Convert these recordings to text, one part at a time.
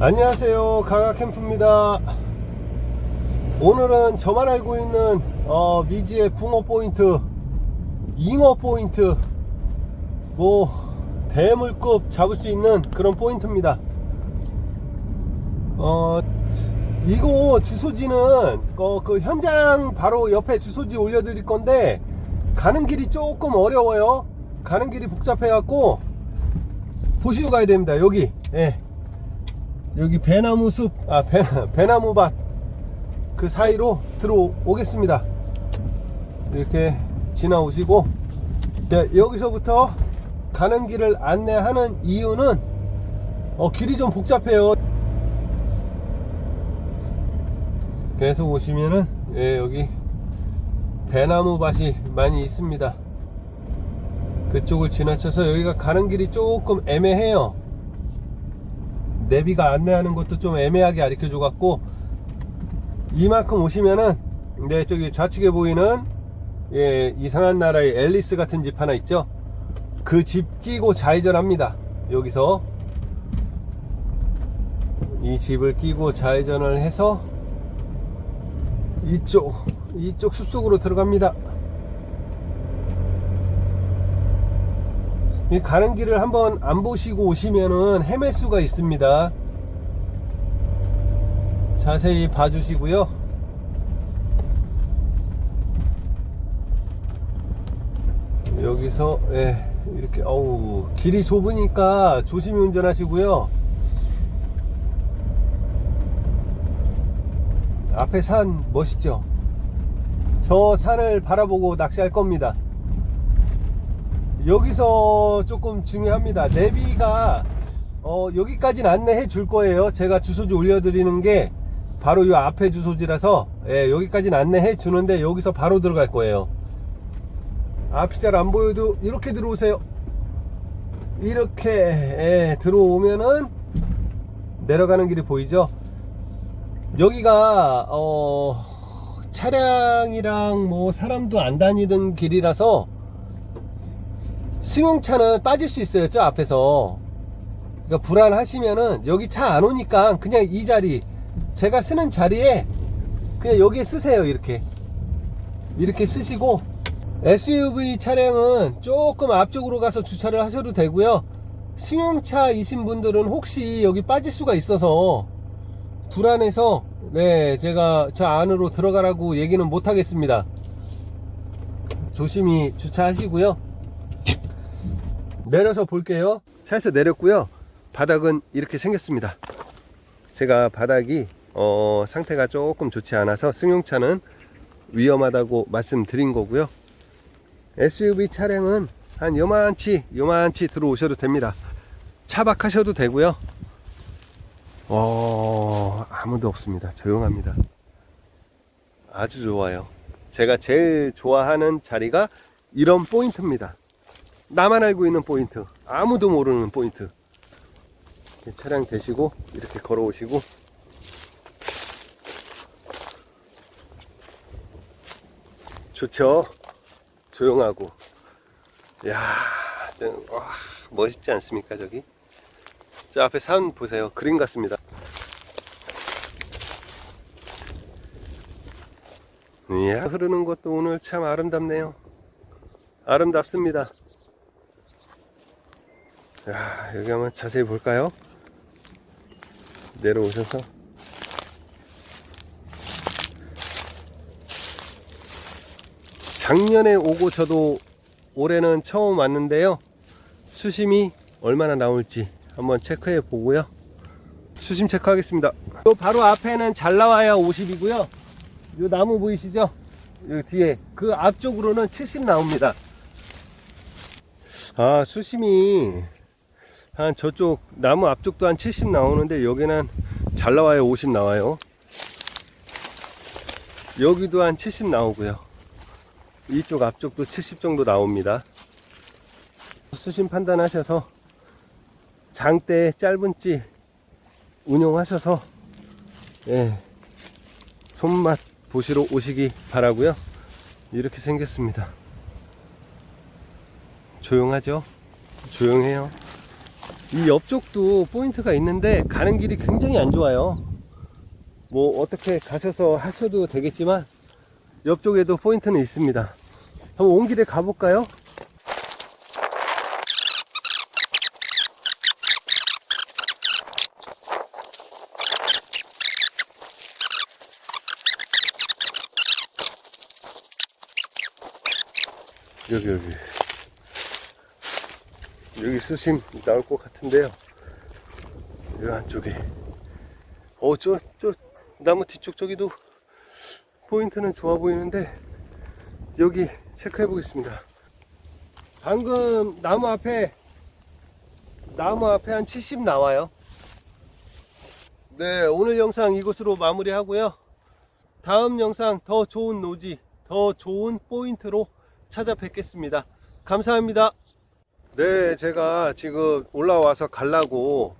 안녕하세요. 가가캠프입니다. 오늘은 저만 알고 있는 어, 미지의 붕어 포인트 잉어 포인트 뭐 대물급 잡을 수 있는 그런 포인트입니다. 어 이거 주소지는 어, 그 현장 바로 옆에 주소지 올려드릴 건데 가는 길이 조금 어려워요. 가는 길이 복잡해 갖고 보시고 가야 됩니다. 여기. 예. 여기 배나무 숲, 아, 배, 배나무 밭, 그 사이로 들어오겠습니다. 이렇게 지나오시고, 네, 여기서부터 가는 길을 안내하는 이유는, 어, 길이 좀 복잡해요. 계속 오시면은, 예, 여기 배나무 밭이 많이 있습니다. 그쪽을 지나쳐서 여기가 가는 길이 조금 애매해요. 내비가 안내하는 것도 좀 애매하게 가르쳐 줘 갖고 이만큼 오시면은 네 저기 좌측에 보이는 예 이상한 나라의 앨리스 같은 집 하나 있죠? 그 집 끼고 좌회전합니다. 여기서. 이 집을 끼고 좌회전을 해서 이쪽 이쪽 숲속으로 들어갑니다 이 가는 길을 한번 안 보시고 오시면은 헤맬 수가 있습니다. 자세히 봐주시고요. 여기서 예, 이렇게 어우 길이 좁으니까 조심히 운전하시고요. 앞에 산 멋있죠? 저 산을 바라보고 낚시할 겁니다. 여기서 조금 중요합니다. 내비가 어, 여기까지는 안내해 줄 거예요. 제가 주소지 올려드리는 게 바로 이 앞에 주소지라서 예, 여기까지는 안내해 주는데 여기서 바로 들어갈 거예요. 앞이 잘 안 보여도 이렇게 들어오세요. 이렇게 예, 들어오면은 내려가는 길이 보이죠? 여기가 어, 차량이랑 뭐 사람도 안 다니던 길이라서 승용차는 빠질 수 있어요 저 앞에서. 그러니까 불안하시면은 여기 차 안 오니까 그냥 이 자리 제가 쓰는 자리에 그냥 여기에 쓰세요 이렇게. 이렇게 쓰시고 SUV 차량은 조금 앞쪽으로 가서 주차를 하셔도 되고요. 승용차이신 분들은 혹시 여기 빠질 수가 있어서 불안해서 네 제가 저 안으로 들어가라고 얘기는 못 하겠습니다. 조심히 주차하시고요 내려서 볼게요. 차에서 내렸고요. 바닥은 이렇게 생겼습니다. 제가 바닥이 어, 상태가 조금 좋지 않아서 승용차는 위험하다고 말씀드린 거고요. SUV 차량은 한 요만치 요만치 들어오셔도 됩니다. 차박하셔도 되고요. 어, 아무도 없습니다. 조용합니다. 아주 좋아요. 제가 제일 좋아하는 자리가 이런 포인트입니다. 나만 알고 있는 포인트 아무도 모르는 포인트. 차량 대시고 이렇게 걸어오시고. 좋죠? 조용하고. 야 와, 멋있지 않습니까 저기? 저 앞에 산 보세요. 그림 같습니다. 이야 흐르는 것도 오늘 참 아름답네요. 아름답습니다 자, 여기 한번 자세히 볼까요? 내려오셔서 작년에 오고 저도 올해는 처음 왔는데요. 수심이 얼마나 나올지 한번 체크해 보고요. 수심 체크하겠습니다. 또 바로 앞에는 잘 나와야 50이고요. 요 나무 보이시죠? 요 뒤에 그 앞쪽으로는 70 나옵니다. 아 수심이 한 저쪽 나무 앞쪽도 한 70 나오는데 여기는 잘 나와요. 50 나와요. 여기도 한 70 나오고요. 이쪽 앞쪽도 70 정도 나옵니다. 수심 판단하셔서 장대 짧은지 운용하셔서 예, 손맛 보시러 오시기 바라고요. 이렇게 생겼습니다. 조용하죠? 조용해요 이 옆쪽도 포인트가 있는데 가는 길이 굉장히 안 좋아요. 뭐 어떻게 가셔서 하셔도 되겠지만 옆쪽에도 포인트는 있습니다. 한번 온 길에 가볼까요? 여기 여기 여기 수심 나올 것 같은데요. 여기 안쪽에 어 저 저 나무 뒤쪽 저기도 포인트는 좋아 보이는데 여기 체크해 보겠습니다. 방금 나무 앞에 나무 앞에 한 70 나와요. 네, 오늘 영상 이곳으로 마무리 하고요. 다음 영상 더 좋은 노지, 더 좋은 포인트로 찾아뵙겠습니다. 감사합니다. 네, 제가 지금 올라와서 가려고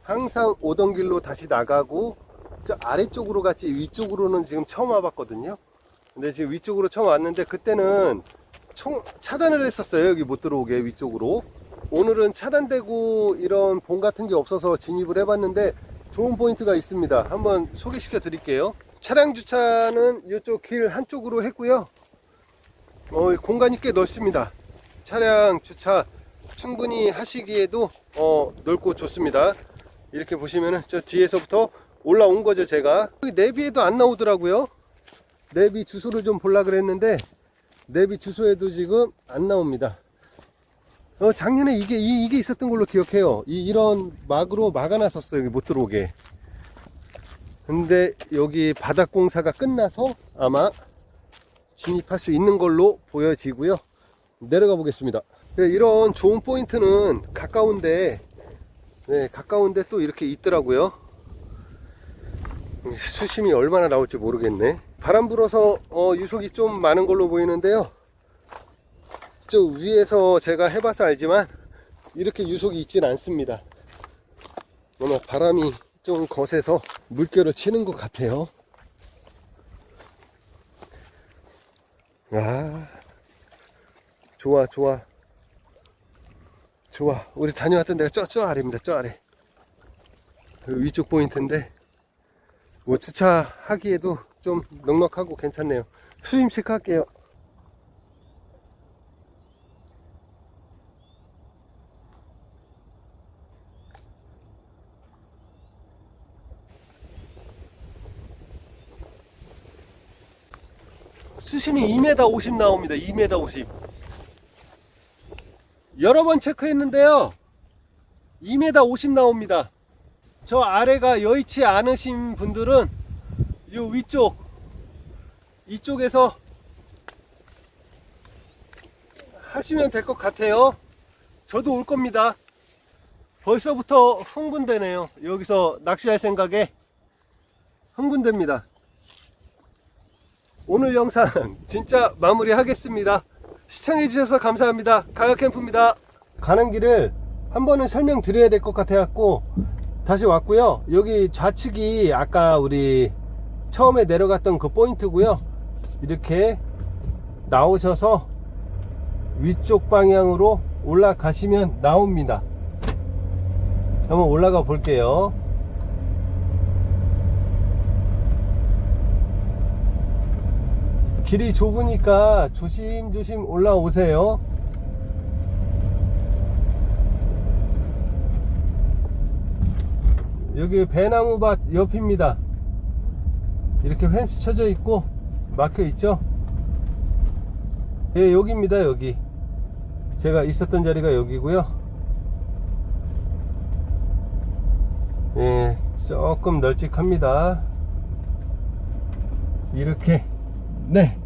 항상 오던 길로 다시 나가고 저 아래쪽으로 갔지 위쪽으로는 지금 처음 와봤거든요. 근데 지금 위쪽으로 처음 왔는데 그때는 총 차단을 했었어요. 여기 못 들어오게 위쪽으로. 오늘은 차단되고 이런 봉 같은 게 없어서 진입을 해봤는데 좋은 포인트가 있습니다. 한번 소개시켜 드릴게요. 차량 주차는 이쪽 길 한쪽으로 했고요. 어, 공간이 꽤 넓습니다. 차량 주차 충분히 하시기에도 어, 넓고 좋습니다. 이렇게 보시면은 저 뒤에서부터 올라온 거죠, 제가. 여기 내비에도 안 나오더라고요. 내비 주소를 좀 볼라 그랬는데 내비 주소에도 지금 안 나옵니다. 어, 작년에 이게 이, 이게 있었던 걸로 기억해요. 이, 이런 막으로 막아놨었어요. 여기 못 들어오게. 근데 여기 바닥 공사가 끝나서 아마 진입할 수 있는 걸로 보여지고요. 내려가 보겠습니다. 네, 이런 좋은 포인트는 가까운데, 네, 가까운데 또 이렇게 있더라고요. 수심이 얼마나 나올지 모르겠네. 바람 불어서 어, 유속이 좀 많은 걸로 보이는데요. 저 위에서 제가 해봐서 알지만 이렇게 유속이 있진 않습니다. 아마 바람이 좀 거세서 물결을 치는 것 같아요. 아, 좋아, 좋아. 좋아. 우리 다녀왔던 데가 저, 저 아래입니다. 저 아래. 그 위쪽 포인트인데, 뭐 주차하기에도 좀 넉넉하고 괜찮네요. 수임 체크할게요. 수심이 2m 50 나옵니다. 2m 50. 여러 번 체크했는데요. 2m 50 나옵니다. 저 아래가 여의치 않으신 분들은 이 위쪽 이쪽에서 하시면 될 것 같아요. 저도 올 겁니다. 벌써부터 흥분되네요. 여기서 낚시할 생각에 흥분됩니다. 오늘 영상 진짜 마무리 하겠습니다. 시청해주셔서 감사합니다. 가야캠프입니다. 가는 길을 한 번은 설명드려야 될 것 같아갖고 다시 왔고요. 여기 좌측이 아까 우리 처음에 내려갔던 그 포인트고요. 이렇게 나오셔서 위쪽 방향으로 올라가시면 나옵니다. 한번 올라가 볼게요. 길이 좁으니까 조심조심 올라오세요. 여기 배나무밭 옆입니다. 이렇게 펜스 쳐져 있고 막혀 있죠. 예, 여기입니다. 여기. 제가 있었던 자리가 여기고요. 예, 조금 널찍합니다. 이렇게 네